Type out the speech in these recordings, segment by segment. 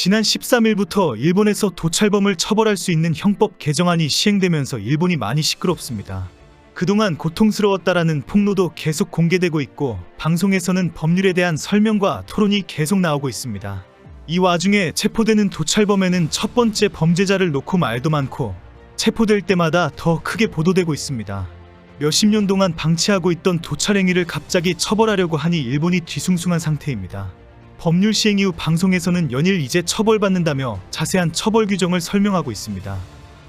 지난 13일부터 일본에서 도찰범을 처벌할 수 있는 형법 개정안이 시행되면서 일본이 많이 시끄럽습니다. 그동안 고통스러웠다라는 폭로도 계속 공개되고 있고 방송에서는 법률에 대한 설명과 토론이 계속 나오고 있습니다. 이 와중에 체포되는 도찰범에는 첫 번째 범죄자를 놓고 말도 많고 체포될 때마다 더 크게 보도되고 있습니다. 몇십 년 동안 방치하고 있던 도찰 행위를 갑자기 처벌하려고 하니 일본이 뒤숭숭한 상태입니다. 법률 시행 이후 방송에서는 연일 이제 처벌받는다며 자세한 처벌 규정을 설명하고 있습니다.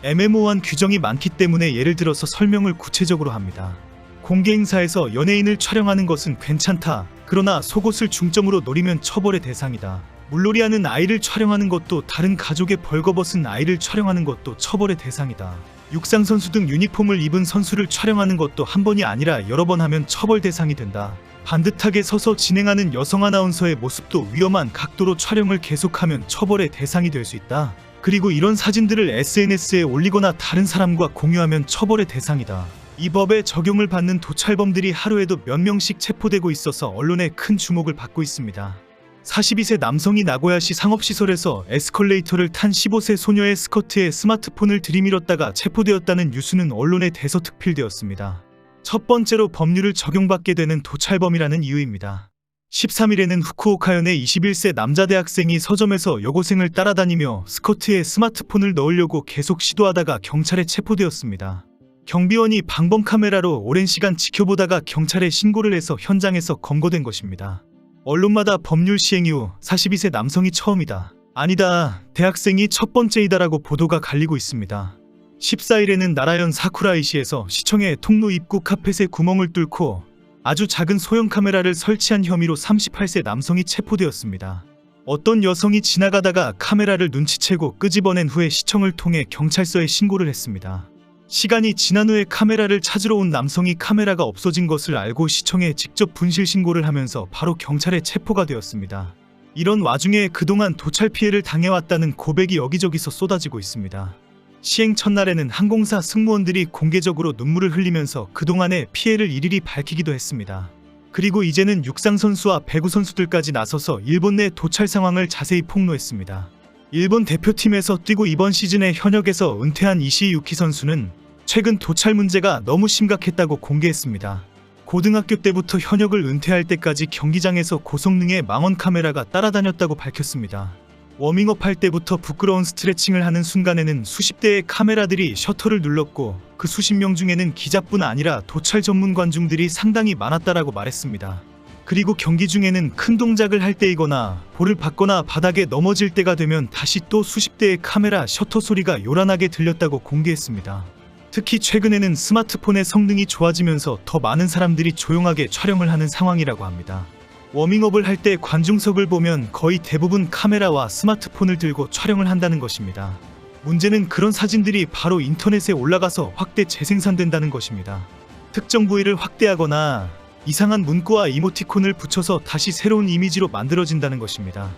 애매모호한 규정이 많기 때문에 예를 들어서 설명을 구체적으로 합니다. 공개 행사에서 연예인을 촬영하는 것은 괜찮다. 그러나 속옷을 중점으로 노리면 처벌의 대상이다. 물놀이 하는 아이를 촬영하는 것도 다른 가족의 벌거벗은 아이를 촬영하는 것도 처벌의 대상이다. 육상 선수 등 유니폼을 입은 선수를 촬영하는 것도 한 번이 아니라 여러 번 하면 처벌 대상이 된다. 반듯하게 서서 진행하는 여성 아나운서의 모습도 위험한 각도로 촬영을 계속하면 처벌의 대상이 될 수 있다. 그리고 이런 사진들을 SNS에 올리거나 다른 사람과 공유하면 처벌의 대상이다. 이 법에 적용을 받는 도찰범들이 하루에도 몇 명씩 체포되고 있어서 언론의 큰 주목을 받고 있습니다. 42세 남성이 나고야시 상업시설에서 에스컬레이터를 탄 15세 소녀의 스커트에 스마트폰을 들이밀었다가 체포되었다는 뉴스는 언론에 대서특필되었습니다. 첫 번째로 법률을 적용받게 되는 도찰범이라는 이유입니다. 13일에는 후쿠오카현의 21세 남자 대학생이 서점에서 여고생을 따라다니며 스커트에 스마트폰을 넣으려고 계속 시도하다가 경찰에 체포되었습니다. 경비원이 방범 카메라로 오랜 시간 지켜보다가 경찰에 신고를 해서 현장에서 검거된 것입니다. 언론마다 법률 시행 이후 42세 남성이 처음이다. 아니다. 대학생이 첫 번째이다라고 보도가 갈리고 있습니다. 14일에는 나라현 사쿠라이시에서 시청의 통로 입구 카펫에 구멍을 뚫고 아주 작은 소형 카메라를 설치한 혐의로 38세 남성이 체포되었습니다. 어떤 여성이 지나가다가 카메라를 눈치채고 끄집어낸 후에 시청을 통해 경찰서에 신고를 했습니다. 시간이 지난 후에 카메라를 찾으러 온 남성이 카메라가 없어진 것을 알고 시청에 직접 분실 신고를 하면서 바로 경찰에 체포가 되었습니다. 이런 와중에 그동안 도찰 피해를 당해왔다는 고백이 여기저기서 쏟아지고 있습니다. 시행 첫날에는 항공사 승무원들이 공개적으로 눈물을 흘리면서 그동안의 피해를 일일이 밝히기도 했습니다. 그리고 이제는 육상 선수와 배구 선수들까지 나서서 일본 내 도찰 상황을 자세히 폭로했습니다. 일본 대표팀에서 뛰고 이번 시즌에 현역에서 은퇴한 이시이 유키 선수는 최근 도찰 문제가 너무 심각했다고 공개했습니다. 고등학교 때부터 현역을 은퇴할 때까지 경기장에서 고성능의 망원 카메라가 따라다녔다고 밝혔습니다. 워밍업 할 때부터 부끄러운 스트레칭을 하는 순간에는 수십 대의 카메라들이 셔터를 눌렀고 그 수십 명 중에는 기자뿐 아니라 도찰 전문 관중들이 상당히 많았다라고 말했습니다. 그리고 경기 중에는 큰 동작을 할 때이거나 볼을 받거나 바닥에 넘어질 때가 되면 다시 또 수십 대의 카메라 셔터 소리가 요란하게 들렸다고 공개했습니다. 특히 최근에는 스마트폰의 성능이 좋아지면서 더 많은 사람들이 조용하게 촬영을 하는 상황이라고 합니다. 워밍업을 할 때 관중석을 보면 거의 대부분 카메라와 스마트폰을 들고 촬영을 한다는 것입니다. 문제는 그런 사진들이 바로 인터넷에 올라가서 확대 재생산된다는 것입니다. 특정 부위를 확대하거나 이상한 문구와 이모티콘을 붙여서 다시 새로운 이미지로 만들어진다는 것입니다.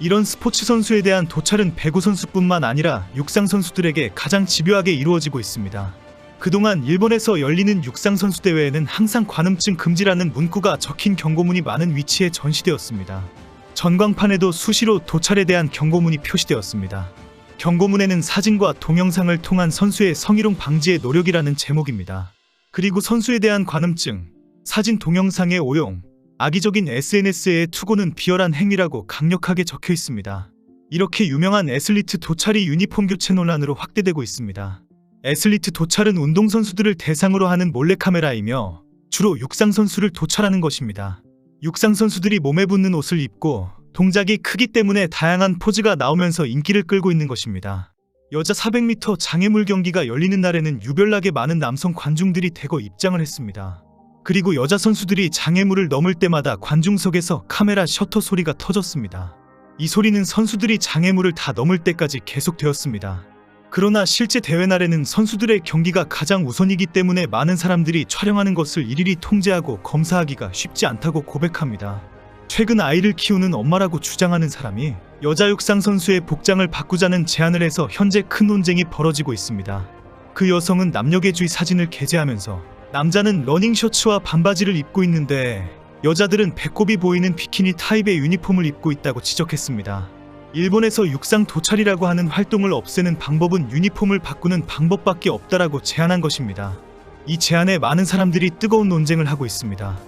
이런 스포츠 선수에 대한 도찰은 배구 선수뿐만 아니라 육상 선수들에게 가장 집요하게 이루어지고 있습니다. 그동안 일본에서 열리는 육상 선수 대회에는 항상 관음증 금지라는 문구가 적힌 경고문이 많은 위치에 전시되었습니다. 전광판에도 수시로 도찰에 대한 경고문이 표시되었습니다. 경고문에는 사진과 동영상을 통한 선수의 성희롱 방지의 노력이라는 제목입니다. 그리고 선수에 대한 관음증, 사진 동영상의 오용, 악의적인 SNS의 투고는 비열한 행위라고 강력하게 적혀 있습니다. 이렇게 유명한 애슬리트 도찰이 유니폼 교체 논란으로 확대되고 있습니다. 애슬리트 도찰은 운동선수들을 대상으로 하는 몰래카메라이며 주로 육상선수를 도찰하는 것입니다. 육상선수들이 몸에 붙는 옷을 입고 동작이 크기 때문에 다양한 포즈가 나오면서 인기를 끌고 있는 것입니다. 여자 400m 장애물 경기가 열리는 날에는 유별나게 많은 남성 관중들이 대거 입장을 했습니다. 그리고 여자 선수들이 장애물을 넘을 때마다 관중석에서 카메라 셔터 소리가 터졌습니다. 이 소리는 선수들이 장애물을 다 넘을 때까지 계속되었습니다. 그러나 실제 대회 날에는 선수들의 경기가 가장 우선이기 때문에 많은 사람들이 촬영하는 것을 일일이 통제하고 검사하기가 쉽지 않다고 고백합니다. 최근 아이를 키우는 엄마라고 주장하는 사람이 여자 육상 선수의 복장을 바꾸자는 제안을 해서 현재 큰 논쟁이 벌어지고 있습니다. 그 여성은 남녀계주의 사진을 게재하면서 남자는 러닝 셔츠와 반바지를 입고 있는데 여자들은 배꼽이 보이는 비키니 타입의 유니폼을 입고 있다고 지적했습니다. 일본에서 육상 도찰이라고 하는 활동을 없애는 방법은 유니폼을 바꾸는 방법밖에 없다라고 제안한 것입니다. 이 제안에 많은 사람들이 뜨거운 논쟁을 하고 있습니다.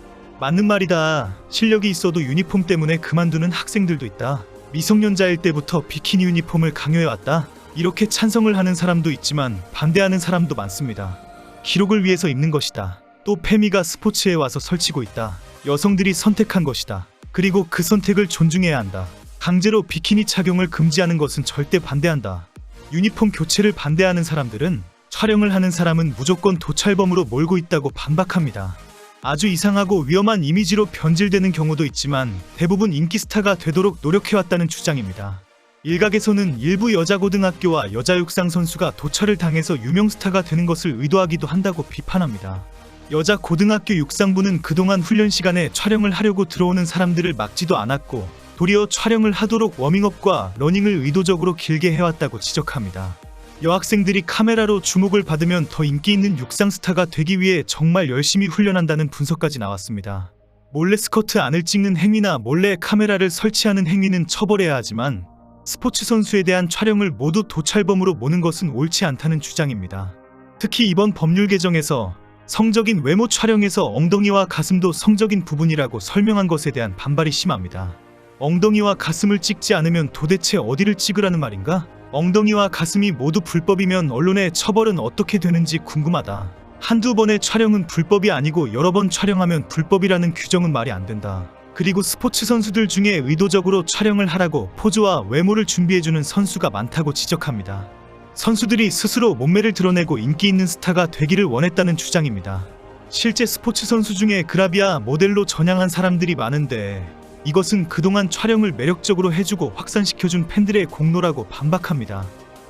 맞는 말이다. 실력이 있어도 유니폼 때문에 그만두는 학생들도 있다. 미성년자일 때부터 비키니 유니폼을 강요해왔다. 이렇게 찬성을 하는 사람도 있지만 반대하는 사람도 많습니다. 기록을 위해서 입는 것이다. 또 페미가 스포츠에 와서 설치고 있다. 여성들이 선택한 것이다. 그리고 그 선택을 존중해야 한다. 강제로 비키니 착용을 금지하는 것은 절대 반대한다. 유니폼 교체를 반대하는 사람들은 촬영을 하는 사람은 무조건 도찰범으로 몰고 있다고 반박합니다. 아주 이상하고 위험한 이미지로 변질되는 경우도 있지만 대부분 인기 스타가 되도록 노력해왔다는 주장입니다. 일각에서는 일부 여자 고등학교와 여자 육상 선수가 도찰을 당해서 유명 스타가 되는 것을 의도하기도 한다고 비판합니다. 여자 고등학교 육상부는 그동안 훈련 시간에 촬영을 하려고 들어오는 사람들을 막지도 않았고 도리어 촬영을 하도록 워밍업과 러닝을 의도적으로 길게 해왔다고 지적합니다. 여학생들이 카메라로 주목을 받으면 더 인기 있는 육상 스타가 되기 위해 정말 열심히 훈련한다는 분석까지 나왔습니다. 몰래 스커트 안을 찍는 행위나 몰래 카메라를 설치하는 행위는 처벌해야 하지만 스포츠 선수에 대한 촬영을 모두 도찰범으로 모는 것은 옳지 않다는 주장입니다. 특히 이번 법률 개정에서 성적인 외모 촬영에서 엉덩이와 가슴도 성적인 부분이라고 설명한 것에 대한 반발이 심합니다. 엉덩이와 가슴을 찍지 않으면 도대체 어디를 찍으라는 말인가? 엉덩이와 가슴이 모두 불법이면 언론의 처벌은 어떻게 되는지 궁금하다. 한두 번의 촬영은 불법이 아니고 여러 번 촬영하면 불법이라는 규정은 말이 안 된다. 그리고 스포츠 선수들 중에 의도적으로 촬영을 하라고 포즈와 외모를 준비해주는 선수가 많다고 지적합니다. 선수들이 스스로 몸매를 드러내고 인기 있는 스타가 되기를 원했다는 주장입니다. 실제 스포츠 선수 중에 그라비아 모델로 전향한 사람들이 많은데 이것은 그동안 촬영을 매력적으로 해주고 확산시켜준 팬들의 공로라고 반박합니다.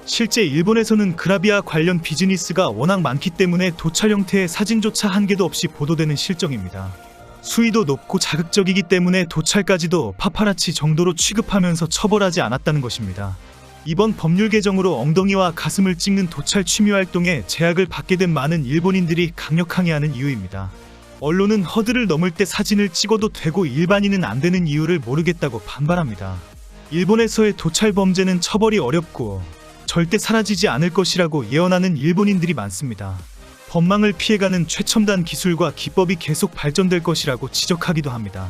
실제 일본에서는 그라비아 관련 비즈니스가 워낙 많기 때문에 도찰 형태의 사진조차 한 개도 없이 보도되는 실정입니다. 수위도 높고 자극적이기 때문에 도찰까지도 파파라치 정도로 취급하면서 처벌하지 않았다는 것입니다. 이번 법률 개정으로 엉덩이와 가슴을 찍는 도찰 취미 활동에 제약을 받게 된 많은 일본인들이 강력 항의하는 이유입니다. 언론은 허들을 넘을 때 사진을 찍어도 되고 일반인은 안 되는 이유를 모르겠다고 반발합니다. 일본에서의 도찰 범죄는 처벌이 어렵고 절대 사라지지 않을 것이라고 예언하는 일본인들이 많습니다. 법망을 피해가는 최첨단 기술과 기법이 계속 발전될 것이라고 지적하기도 합니다.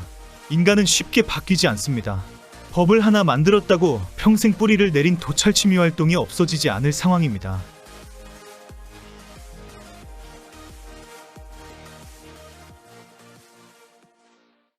인간은 쉽게 바뀌지 않습니다. 법을 하나 만들었다고 평생 뿌리를 내린 도찰 취미 활동이 없어지지 않을 상황입니다.